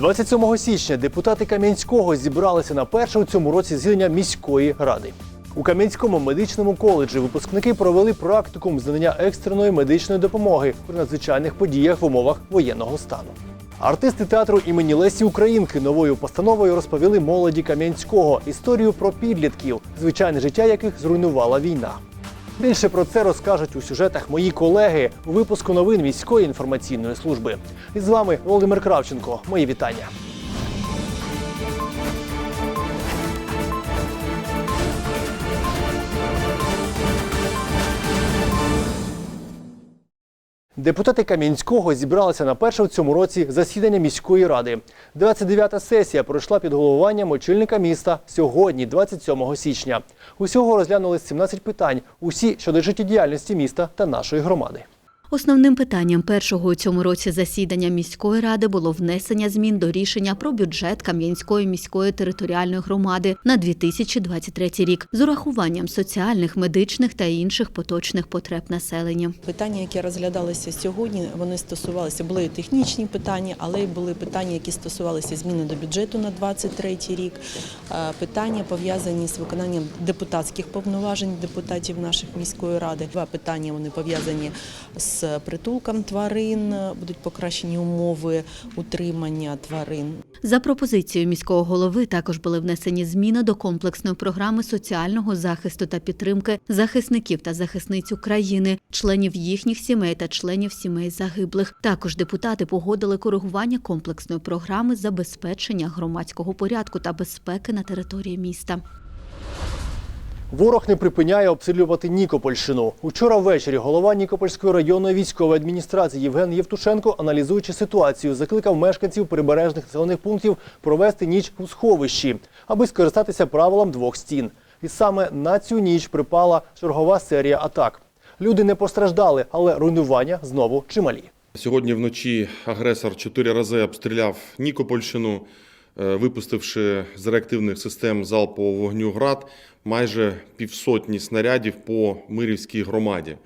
27 січня депутати Кам'янського зібралися на перше у цьому році засідання міської ради. У Кам'янському медичному коледжі випускники провели практикум з надання екстреної медичної допомоги при надзвичайних подіях в умовах воєнного стану. Артисти театру імені Лесі Українки новою постановою розповіли молоді Кам'янського історію про підлітків, звичайне життя яких зруйнувала війна. Більше про це розкажуть у сюжетах мої колеги у випуску новин міської інформаційної служби. І з вами Володимир Кравченко. Мої вітання. Депутати Кам'янського зібралися на перше в цьому році засідання міської ради. 29-та сесія пройшла під головуванням очільника міста сьогодні, 27 січня. Усього розглянули 17 питань, усі щодо життєдіяльності міста та нашої громади. Основним питанням першого у цьому році засідання міської ради було внесення змін до рішення про бюджет Кам'янської міської територіальної громади на 2023 рік з урахуванням соціальних, медичних та інших поточних потреб населення. Питання, які розглядалися сьогодні, вони стосувалися були технічні питання, але й були питання, які стосувалися зміни до бюджету на 2023 рік. Питання пов'язані з виконанням депутатських повноважень депутатів наших міської ради. Два питання вони пов'язані з притулком тварин, будуть покращені умови утримання тварин. За пропозицією міського голови також були внесені зміни до комплексної програми соціального захисту та підтримки захисників та захисниць України, членів їхніх сімей та членів сімей загиблих. Також депутати погодили коригування комплексної програми забезпечення громадського порядку та безпеки на території міста. Ворог не припиняє обстрілювати Нікопольщину. Учора ввечері голова Нікопольської районної військової адміністрації Євген Євтушенко, аналізуючи ситуацію, закликав мешканців прибережних населених пунктів провести ніч у сховищі, аби скористатися правилам двох стін. І саме на цю ніч припала чергова серія атак. Люди не постраждали, але руйнування знову чималі. Сьогодні вночі агресор чотири рази обстріляв Нікопольщину, випустивши з реактивних систем залпового вогню ГРАД майже півсотні снарядів по Мирівській громаді.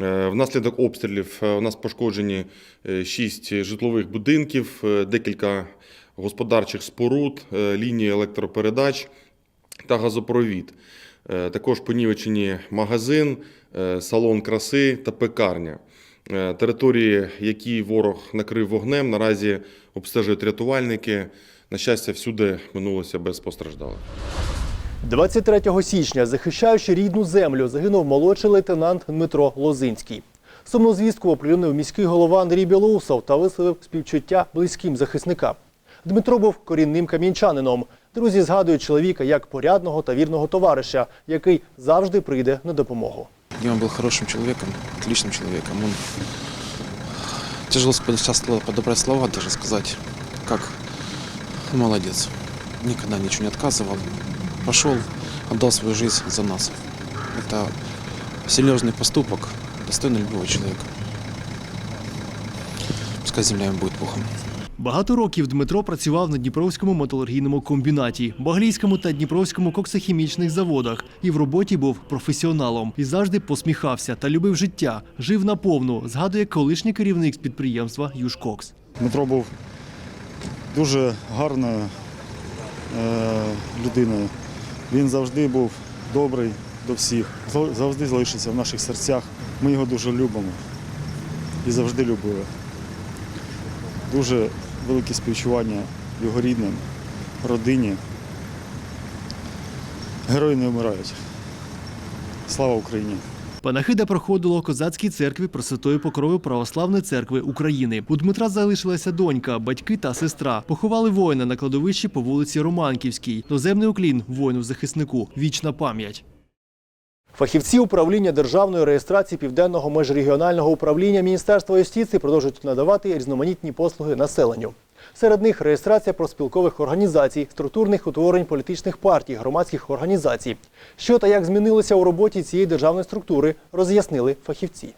Е, Внаслідок обстрілів е, у нас пошкоджені е, шість житлових будинків, е, декілька господарчих споруд, е, лінії електропередач та газопровід. Е, Також понівечені магазин, е, салон краси та пекарня. Е, Території, які ворог накрив вогнем, наразі обстежують рятувальники. На щастя, всюди минулося без постраждалих. 23 січня, захищаючи рідну землю, загинув молодший лейтенант Дмитро Лозинський. Сумну звістку оприлюднив міський голова Андрій Білоусов та висловив співчуття близьким захисникам. Дмитро був корінним кам'янчанином. Друзі згадують чоловіка як порядного та вірного товариша, який завжди прийде на допомогу. Дима был хорошим человеком, отличным человеком. Он тяжело сейчас подобрать слова, даже сказать, как он молодец. Никогда ничего не отказывал. Пошел, отдал свою жизнь за нас. Это серьезный поступок, достойный любого человека. Пускай земля им будет пухом. Багато років Дмитро працював на Дніпровському металургійному комбінаті, Баглійському та Дніпровському коксохімічних заводах і в роботі був професіоналом і завжди посміхався та любив життя. Жив наповну, згадує колишній керівник з підприємства Южкокс. Дмитро був дуже гарною е, людиною. Він завжди був добрий до всіх, завжди залишиться в наших серцях. Ми його дуже любимо і завжди любили. Дуже велике співчування його рідним, родині. Герої не вмирають. Слава Україні! Панахида проходила у козацькій церкві Пресвятої Покрови Православної церкви України. У Дмитра залишилася донька, батьки та сестра. Поховали воїна на кладовищі по вулиці Романківській. Доземний уклін воїну-захиснику. Вічна пам'ять. Фахівці управління державної реєстрації південного межрегіонального управління Міністерства юстиції продовжують надавати різноманітні послуги населенню. Серед них реєстрація профспілкових організацій, структурних утворень політичних партій, громадських організацій. Що та як змінилося у роботі цієї державної структури, роз'яснили фахівці.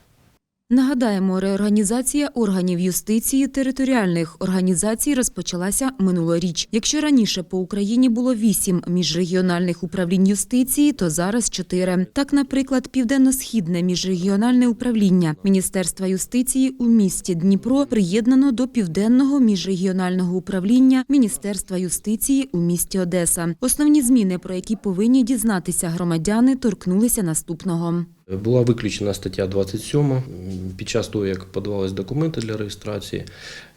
Нагадаємо, реорганізація органів юстиції територіальних організацій розпочалася минулоріч. Якщо раніше по Україні було вісім міжрегіональних управлінь юстиції, то зараз чотири. Так, наприклад, південно-східне міжрегіональне управління Міністерства юстиції у місті Дніпро приєднано до південного міжрегіонального управління Міністерства юстиції у місті Одеса. Основні зміни, про які повинні дізнатися громадяни, торкнулися наступного. Була виключена стаття 27 під час того, як подавались документи для реєстрації,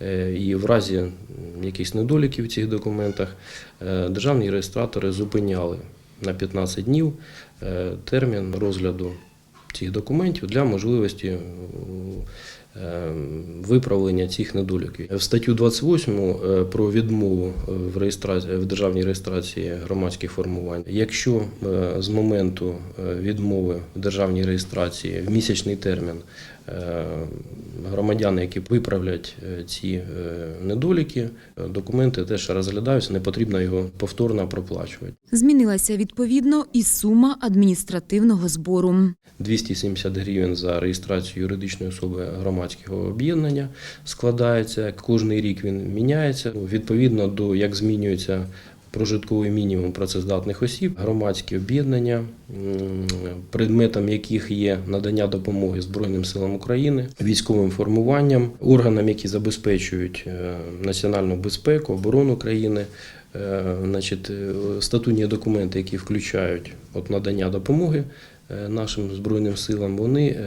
е, і в разі якихось недоліків в цих документах е, державні реєстратори зупиняли на 15 днів е, термін розгляду цих документів для можливості виправлення цих недоліків. В статтю 28 е, про відмову е, в реєстрації в державній реєстрації громадських формувань. Якщо е, з моменту відмови в державній реєстрації в місячний термін громадяни, які виправлять е, ці е, недоліки, е, документи теж розглядаються, не потрібно його повторно проплачувати. Змінилася відповідно і сума адміністративного збору. 270 гривень за реєстрацію юридичної особи громадського об'єднання складається. Кожний рік він міняється. Відповідно до як змінюється прожитковий мінімум працездатних осіб, громадські об'єднання, предметом яких є надання допомоги Збройним силам України, військовим формуванням, органам, які забезпечують е, національну безпеку, оборону країни. Е, Значить, е, статутні документи, які включають от надання допомоги нашим збройним силам, вони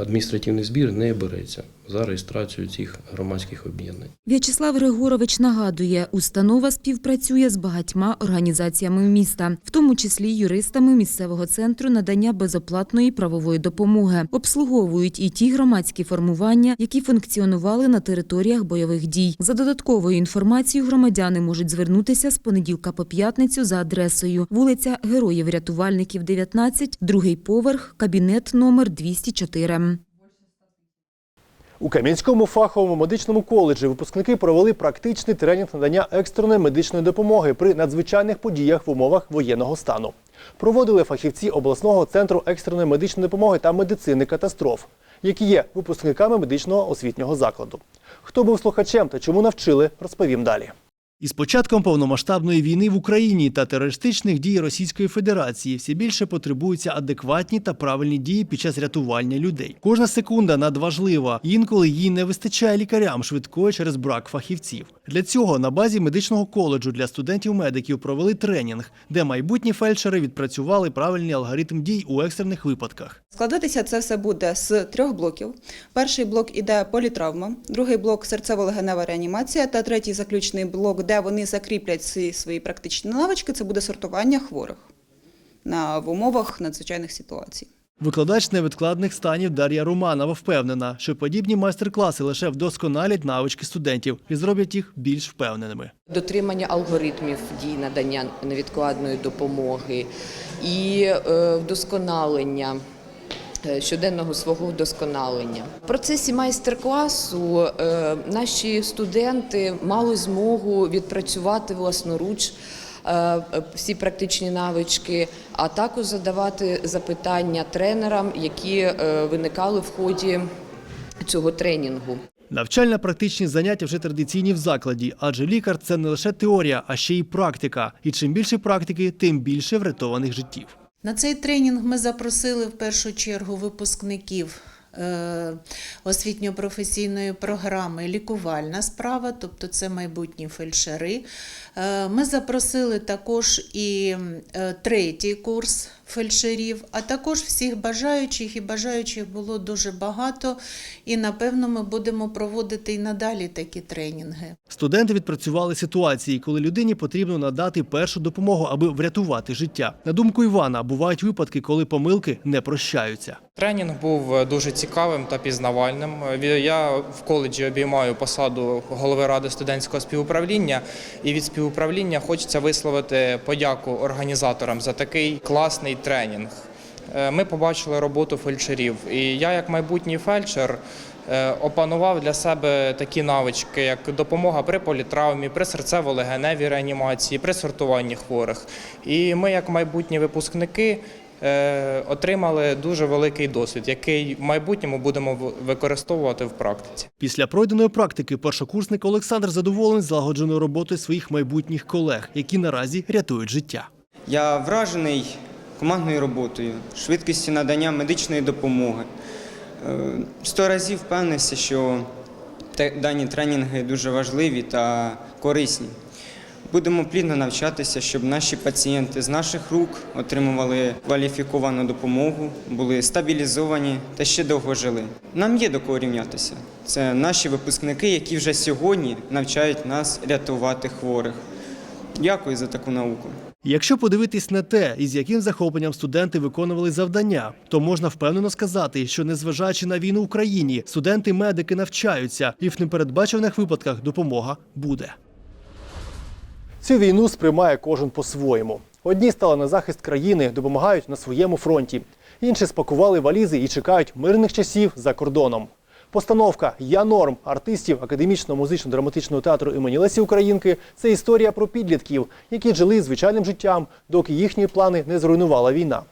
адміністративний збір не береться за реєстрацію цих громадських об'єднань. В'ячеслав Григорович нагадує, установа співпрацює з багатьма організаціями міста, в тому числі юристами місцевого центру надання безоплатної правової допомоги. Обслуговують і ті громадські формування, які функціонували на територіях бойових дій. За додатковою інформацією громадяни можуть звернутися з понеділка по п'ятницю за адресою вулиця Героїв-рятувальників, 19, другий поверх, кабінет номер 204. У Кам'янському фаховому медичному коледжі випускники провели практичний тренінг надання екстреної медичної допомоги при надзвичайних подіях в умовах воєнного стану. Проводили фахівці обласного центру екстреної медичної допомоги та медицини катастроф, які є випускниками медичного освітнього закладу. Хто був слухачем та чому навчили, розповім далі. Із початком повномасштабної війни в Україні та терористичних дій Російської Федерації все більше потребуються адекватні та правильні дії під час рятування людей. Кожна секунда надважлива. Інколи їй не вистачає лікарям швидкої через брак фахівців. Для цього на базі медичного коледжу для студентів-медиків провели тренінг, де майбутні фельдшери відпрацювали правильний алгоритм дій у екстрених випадках. Складатися це все буде з трьох блоків. Перший блок іде політравма, другий блок серцево-легенева реанімація та третій заключний блок, де вони закріплять ці свої практичні навички, це буде сортування хворих на в умовах надзвичайних ситуацій. Викладач невідкладних станів Дар'я Романова впевнена, що подібні майстер-класи лише вдосконалять навички студентів і зроблять їх більш впевненими. дотримання алгоритмів дій надання невідкладної допомоги і е, вдосконалення. Е, Щоденного свого вдосконалення в процесі майстер-класу е, наші студенти мали змогу відпрацювати власноруч е, всі практичні навички, а також задавати запитання тренерам, які виникали в ході цього тренінгу. Навчально-практичні заняття вже традиційні в закладі, адже лікар це не лише теорія, а ще й практика. І чим більше практики, тим більше врятованих життів. На цей тренінг ми запросили в першу чергу випускників е, освітньо-професійної програми Лікувальна справа, тобто це майбутні фельдшери. Е, Ми запросили також і е, третій курс фельдшерів, а також всіх бажаючих, і бажаючих було дуже багато. І напевно ми будемо проводити і надалі такі тренінги. Студенти відпрацювали ситуації, коли людині потрібно надати першу допомогу, аби врятувати життя. На думку Івана, бувають випадки, коли помилки не прощаються. Тренінг був е, дуже цікавим та пізнавальним. Я в коледжі обіймаю посаду голови ради студентського співуправління, і від співуправління хочеться висловити подяку організаторам за такий класний тренінг. Е, Ми побачили роботу фельдшерів, і я, як майбутній фельдшер, е, опанував для себе такі навички, як допомога при політравмі, при серцево-легеневій реанімації, при сортуванні хворих. І ми, як майбутні випускники, е, отримали дуже великий досвід, який в майбутньому будемо використовувати в практиці. Після пройденої практики першокурсник Олександр задоволений злагодженою роботою своїх майбутніх колег, які наразі рятують життя. Я вражений командною роботою, швидкістю надання медичної допомоги. Е, Сто разів впевнився, що дані тренінги дуже важливі та корисні. Будемо плідно навчатися, щоб наші пацієнти з наших рук отримували кваліфіковану допомогу, були стабілізовані та ще довго жили. Нам є до кого рівнятися. Це наші випускники, які вже сьогодні навчають нас рятувати хворих. Дякую за таку науку. Якщо подивитись на те, із яким захопленням студенти виконували завдання, то можна впевнено сказати, що незважаючи на війну в Україні, студенти-медики навчаються, і в непередбачених випадках допомога буде. Цю війну сприймає кожен по-своєму. Одні стали на захист країни, допомагають на своєму фронті. Інші спакували валізи і чекають мирних часів за кордоном. Постановка Я норм артистів академічного музично-драматичного театру імені Лесі Українки це історія про підлітків, які жили звичайним життям, доки їхні плани не зруйнувала війна.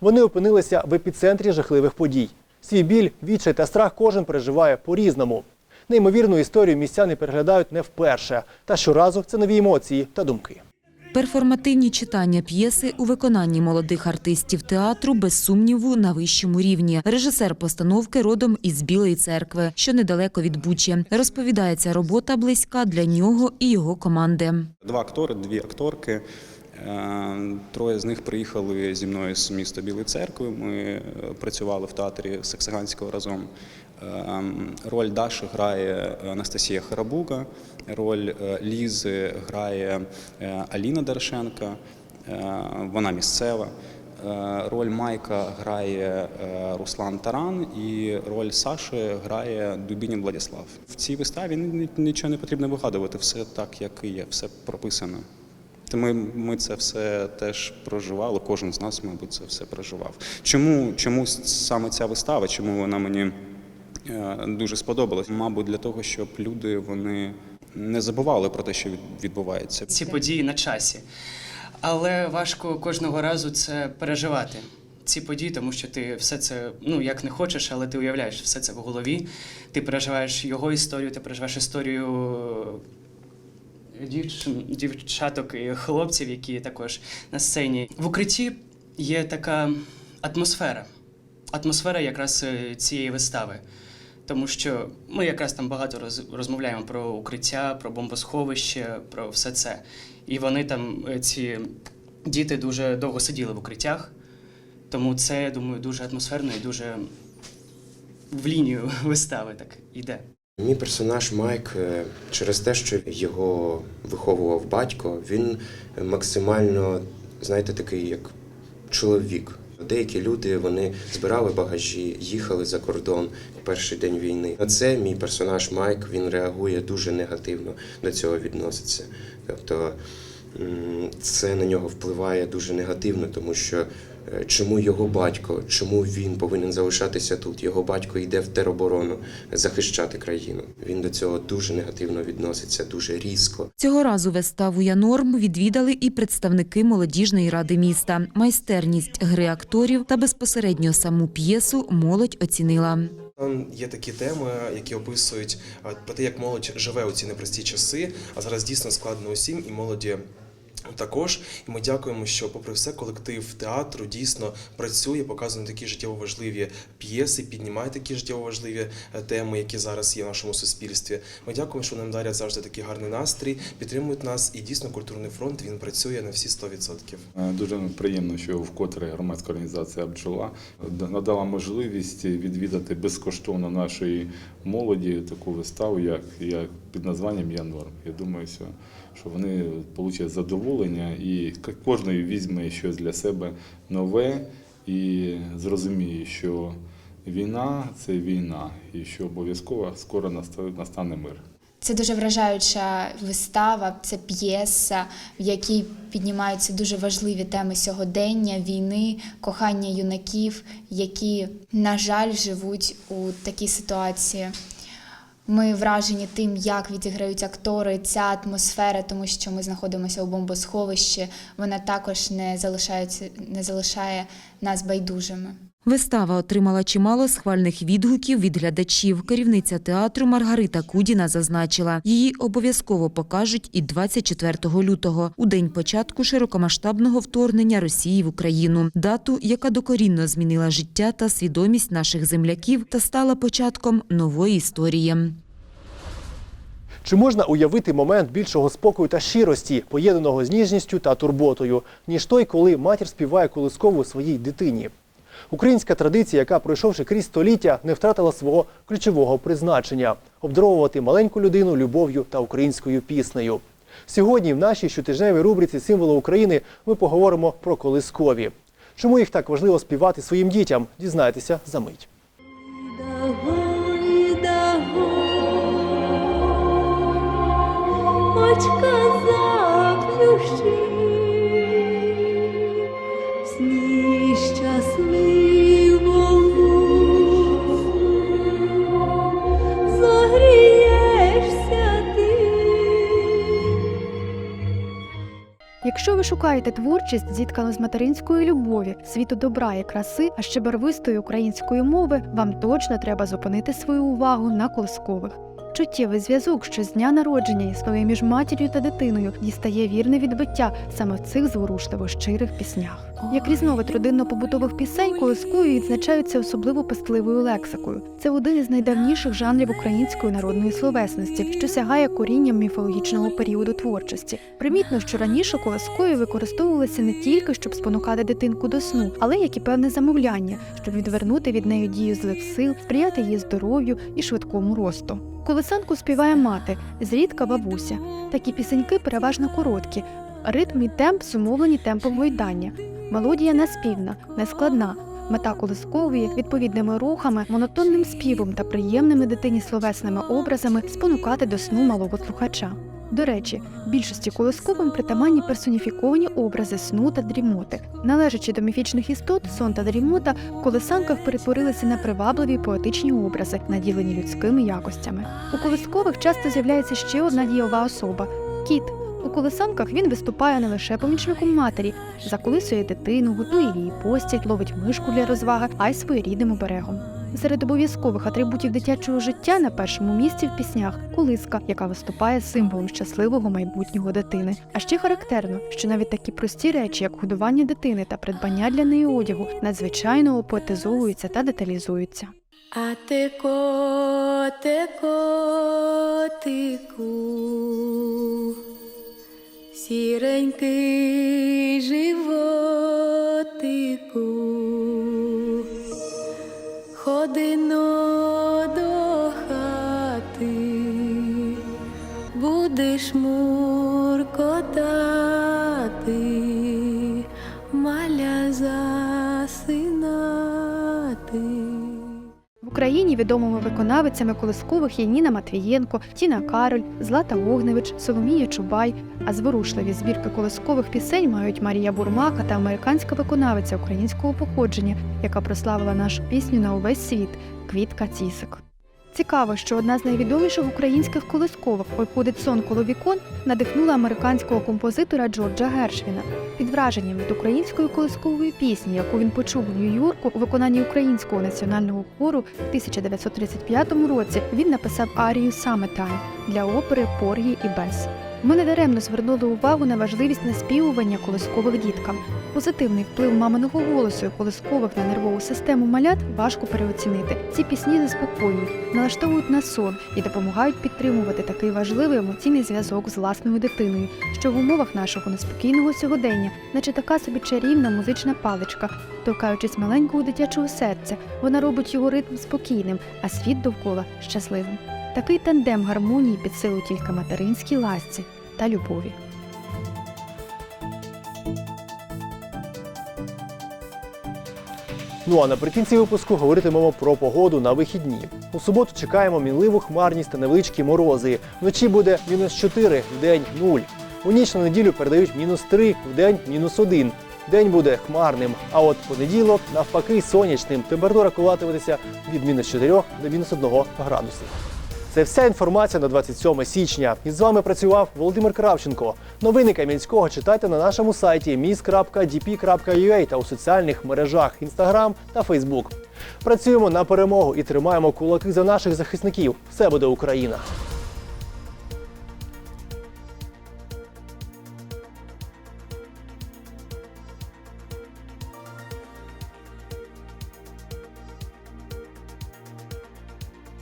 Вони опинилися в епіцентрі жахливих подій. Свій біль, відчай та страх кожен переживає по-різному. Неймовірну історію містяни переглядають не вперше, та щоразу це нові емоції та думки. Перформативні читання п'єси у виконанні молодих артистів театру без сумніву на вищому рівні. Режисер постановки родом із Білої церкви, що недалеко від Бучі. Розповідається, робота близька для нього і його команди. Два актори, дві акторки. Е, Троє з них приїхали зі мною з міста Білої церкви. Ми е, працювали в театрі Саксаганського разом. Е, Роль Даші грає Анастасія Харабуга, роль е, Лізи грає е, Аліна Дорошенка, е, вона місцева. Роль Майка грає Руслан Таран, і роль Саші грає Дубінін Владислав. В цій виставі нічого не потрібно вигадувати, все так, як і є, все прописано. Ми, ми це все теж проживали, кожен з нас, мабуть, це все проживав. Чому, чому саме ця вистава, чому вона мені дуже сподобалась? Мабуть, для того, щоб люди вони не забували про те, що від- відбувається. ці події на часі. Але важко кожного разу це переживати. Ці події, тому що ти все це, ну як не хочеш, але ти уявляєш все це в голові. Ти переживаєш його історію, ти переживаєш історію дівчин, дівчаток і хлопців, які також на сцені. В укритті є така атмосфера. Атмосфера якраз е, цієї вистави. Тому що ми якраз там багато роз, розмовляємо про укриття, про бомбосховище, про все це. І вони там, е, ці діти, дуже довго сиділи в укриттях. Тому це, я думаю, дуже атмосферно і дуже в лінію вистави так іде. Мій персонаж Майк е, через те, що його виховував батько, він максимально, знаєте, такий як чоловік. Деякі люди вони збирали багажі, їхали за кордон в перший день війни. На це мій персонаж Майк він реагує дуже негативно до цього відноситься. Тобто це на нього впливає дуже негативно, тому що е, чому його батько, чому він повинен залишатися тут? Його батько йде в тероборону захищати країну. Він до цього дуже негативно відноситься, дуже різко. Цього разу виставу «Я норм» відвідали і представники молодіжної ради міста. Майстерність гри акторів та безпосередньо саму п'єсу молодь оцінила. Там є такі теми, які описують про те, як молодь живе у ці непрості часи, а зараз дійсно складно усім і молоді. Також і ми дякуємо, що, попри все, колектив театру дійсно працює, показує такі життєво важливі п'єси, піднімає такі життєво важливі е, теми, які зараз є в нашому суспільстві. Ми дякуємо, що нам дарять завжди такий гарний настрій, підтримують нас, і дійсно культурний фронт він працює на всі 100%. Е, Дуже приємно, що вкотре громадська організація «Бджола» надала можливість відвідати безкоштовно нашої молоді таку виставу, як, як під названням Я норм. Я думаю, що, вони получать задоволення і кожен візьме щось для себе нове і зрозуміє, що війна це війна, і що обов'язково скоро наста- настане мир. Це дуже вражаюча вистава, це п'єса, в якій піднімаються дуже важливі теми сьогодення, війни, кохання юнаків, які, на жаль, живуть у такій ситуації. Ми вражені тим, як відіграють актори, ця атмосфера, тому що ми знаходимося у бомбосховищі. Вона також не залишається, не залишає нас байдужими. Вистава отримала чимало схвальних відгуків від глядачів. Керівниця театру Маргарита Кудіна зазначила, її обов'язково покажуть і 24 лютого, у день початку широкомасштабного вторгнення Росії в Україну, дату, яка докорінно змінила життя та свідомість наших земляків та стала початком нової історії. Чи можна уявити момент більшого спокою та щирості, поєднаного з ніжністю та турботою, ніж той, коли матір співає колискову своїй дитині? Українська традиція, яка, пройшовши крізь століття, не втратила свого ключового призначення обдаровувати маленьку людину любов'ю та українською піснею. Сьогодні в нашій щотижневій рубриці Символи України ми поговоримо про колискові. Чому їх так важливо співати своїм дітям? Дізнайтеся за мить. Очка заплющи, шукаєте творчість, зіткану з материнської любові, світу добра і краси, а ще барвистої української мови, вам точно треба зупинити свою увагу на колоскових. Чуттєвий зв'язок, що з дня народження існує між матір'ю та дитиною, дістає вірне відбиття саме в цих зворушливо щирих піснях. Як різновид родинно-побутових пісень, колискові відзначаються особливо пестливою лексикою. Це один із найдавніших жанрів української народної словесності, що сягає корінням міфологічного періоду творчості. Примітно, що раніше колискові використовувалися не тільки щоб спонукати дитинку до сну, але як і певне замовляння, щоб відвернути від неї дію злих сил, сприяти її здоров'ю і швидкому росту. Колесанку співає мати, зрідка бабуся. Такі пісеньки переважно короткі, ритм і темп зумовлені темпом гойдання. Мелодія неспівна, нескладна. Мета колискової відповідними рухами, монотонним співом та приємними дитині словесними образами спонукати до сну малого слухача. До речі, більшості колисковим притаманні персоніфіковані образи сну та дрімоти. Належачи до міфічних істот, сон та дрімота в колисанках перетворилися на привабливі поетичні образи, наділені людськими якостями. У колискових часто з'являється ще одна дієва особа кіт. У колесанках він виступає не лише помічником матері, заколисує дитину, готує її постіль, ловить мишку для розваги, а й своєрідним оберегом. Серед обов'язкових атрибутів дитячого життя на першому місці в піснях колиска, яка виступає символом щасливого майбутнього дитини. А ще характерно, що навіть такі прості речі, як годування дитини та придбання для неї одягу, надзвичайно опоетизовуються та деталізуються. А ти коте котику, сіренький Україні відомими виконавицями колискових є Ніна Матвієнко, Тіна Кароль, Злата Огневич, Соломія Чубай. А зворушливі збірки колискових пісень мають Марія Бурмака та американська виконавиця українського походження, яка прославила нашу пісню на увесь світ Квітка Цісик. Цікаво, що одна з найвідоміших українських колискових «Ой ходить сон коло вікон надихнула американського композитора Джорджа Гершвіна. Під враженням від української колискової пісні, яку він почув у Нью-Йорку у виконанні українського національного хору в 1935 році, він написав арію саме там для опери Поргі і Бес. Ми недаремно звернули увагу на важливість наспівування колискових діткам. Позитивний вплив маминого голосу і колискових на нервову систему малят важко переоцінити. Ці пісні заспокоюють, налаштовують на сон і допомагають підтримувати такий важливий емоційний зв'язок з власною дитиною, що в умовах нашого неспокійного сьогодення, наче така собі чарівна музична паличка, торкаючись маленького дитячого серця, вона робить його ритм спокійним, а світ довкола щасливим. Такий тандем гармонії під силу тільки материнській ласці та любові. Ну а наприкінці випуску говоритимемо про погоду на вихідні. У суботу чекаємо мінливу хмарність та невеличкі морози. Вночі буде мінус 4, в день 0. У ніч на неділю передають мінус 3, в день мінус 1. День буде хмарним, а от понеділок навпаки сонячним. Температура коливатиметься від мінус 4 до мінус 1 градуса. Це вся інформація на 27 січня. І з вами працював Володимир Кравченко. Новини Кам'янського читайте на нашому сайті mis.dp.ua та у соціальних мережах Instagram та Facebook. Працюємо на перемогу і тримаємо кулаки за наших захисників. Все буде Україна!